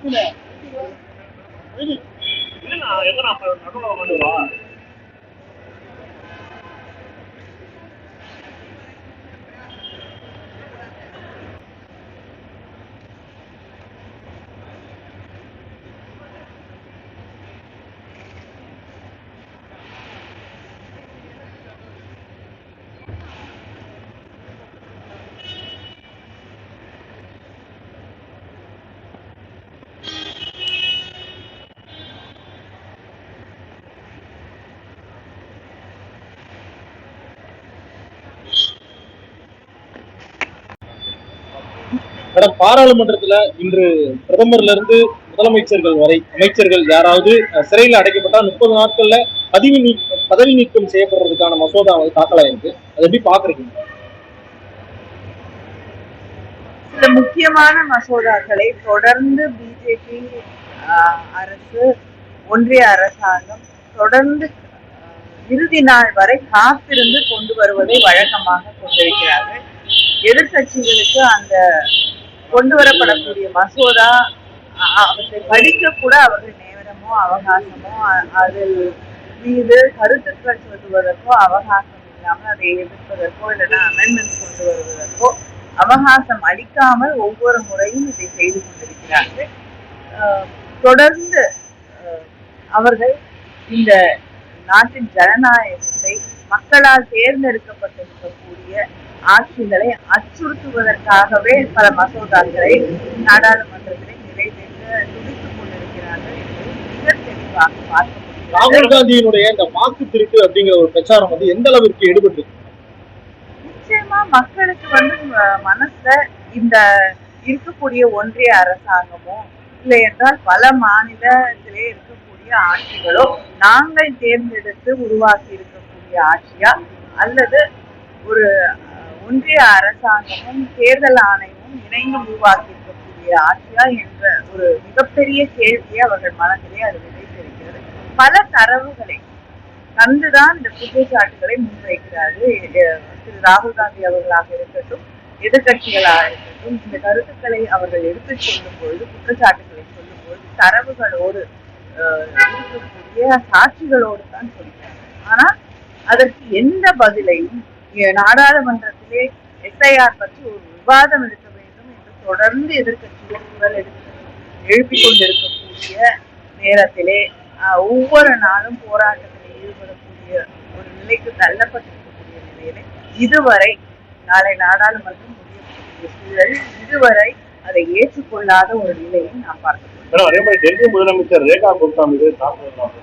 இருக்குல்ல மேடம் பாராளுமன்றத்துல இன்று பிரதமர்ல இருந்து முதலமைச்சர்கள் வரை அமைச்சர்கள் யாராவது சிறையில் அடைக்கப்பட்டால் முப்பது நாட்கள்ல பதவி நீ பதவி நீக்கம் செய்யப்படுறதுக்கான மசோதா வந்து தாக்கலாயிருக்கு. அதை எப்படி பாக்குறீங்க சில முக்கியமான மசோதாக்களை தொடர்ந்து பிஜேபி அரசு ஒன்றிய அரசாங்கம் தொடர்ந்து இறுதி நாள் வரை காத்திருந்து கொண்டு வருவதை வழக்கமாக கொண்டிருக்கிறார்கள். எதிர்க்கட்சிகளுக்கு அந்த கொண்டு வரப்படக்கூடிய மசோதா அ- அவற்றை படிக்க கூட அவர்கள் நேரமோ அவகாசமோ அதில் மீது கருத்துக்கள் சொல்லுவதற்கோ அவகாசம் இல்லாமல் அதை எதிர்ப்பதற்கோ இல்லைன்னா அமெண்ட்மெண்ட் கொண்டு வருவதற்கோ அவகாசம் அளிக்காமல் ஒவ்வொரு முறையும் இதை செய்து கொண்டிருக்கிறார்கள். தொடர்ந்து அஹ், அவர்கள் இந்த நாட்டின் ஜனநாயகத்தை மக்களால் தேர்ந்தெடுக்கப்பட்டிருக்கக்கூடிய ஆட்சிகளை அச்சுறுத்துவதற்காகவே பல மசோதாக்களை நாடாளுமன்றத்திலே நிறைவேற்ற துடித்துக் கொண்டிருக்கிறார்கள் என்பதை மிக தெளிவாக பார்க்க முடிகிறது. ராகுல் காந்தியினுடைய இந்த வாக்கு திருட்டு அப்படிங்கிற ஒரு பிரச்சாரம் வந்து எந்த அளவிற்கு எடுபட்டு நிச்சயமா மக்களுக்கு வந்து மனசுல இந்த இருக்கக்கூடிய ஒன்றிய அரசாங்கமோ இல்லை என்றால் பல மாநிலத்திலே இருக்கக்கூடிய ஆட்சிகளோ நாங்கள் தேர்ந்தெடுத்து உருவாக்கி இருக்கக்கூடிய ஆட்சியா? அல்லது ஒரு ஒன்றிய அரசாங்கமும் தேர்தல் ஆணையமும் இணைந்து உருவாக்கி இருக்கக்கூடிய ஆட்சியா என்ற ஒரு மிகப்பெரிய கேள்வியை அவர்கள் மனதிலே அது விதைத்திருக்கிறது பல தரவுகளை தந்துதான் இந்த குற்றச்சாட்டுகளை முன்வைக்கிறார்கள். திரு ராகுல் காந்தி அவர்களாக இருக்கட்டும் எதிர்கட்சிகளாக இருக்கட்டும் இந்த கருத்துக்களை அவர்கள் எடுத்துச் சொல்லும் பொழுது குற்றச்சாட்டுகளை சொல்லும் பொழுது தரவுகளோடு அஹ், இருக்கக்கூடிய சாட்சிகளோடு தான் சொல்கிறார்கள். ஆனா அதற்கு எந்த பதிலையும் நாடாளுமன்ற நாடாளுமன்றத்திலே எஸ்ஐஆர் பற்றி ஒரு விவாதம் இருக்க வேண்டும் என்று தொடர்ந்து எதிர்கட்சிகள் குரல் எடுத்து எழுப்பிக் கொண்டிருக்கக்கூடிய நேரத்திலே ஒவ்வொரு நாளும் போராட்டத்தில் ஈடுபடக்கூடிய ஒரு நிலைக்கு தள்ளப்பட்டிருக்கக்கூடிய நிலையிலே இதுவரை நாளை நாடாளுமன்றம் முடியக்கூடிய சூழல் இதுவரை அதை ஏற்றுக்கொள்ளாத ஒரு நிலையை நாம் பார்க்கிறோம் அதே மாதிரி டெல்லி முதலமைச்சர் ரேகா குப்தா மீது தாக்குதல்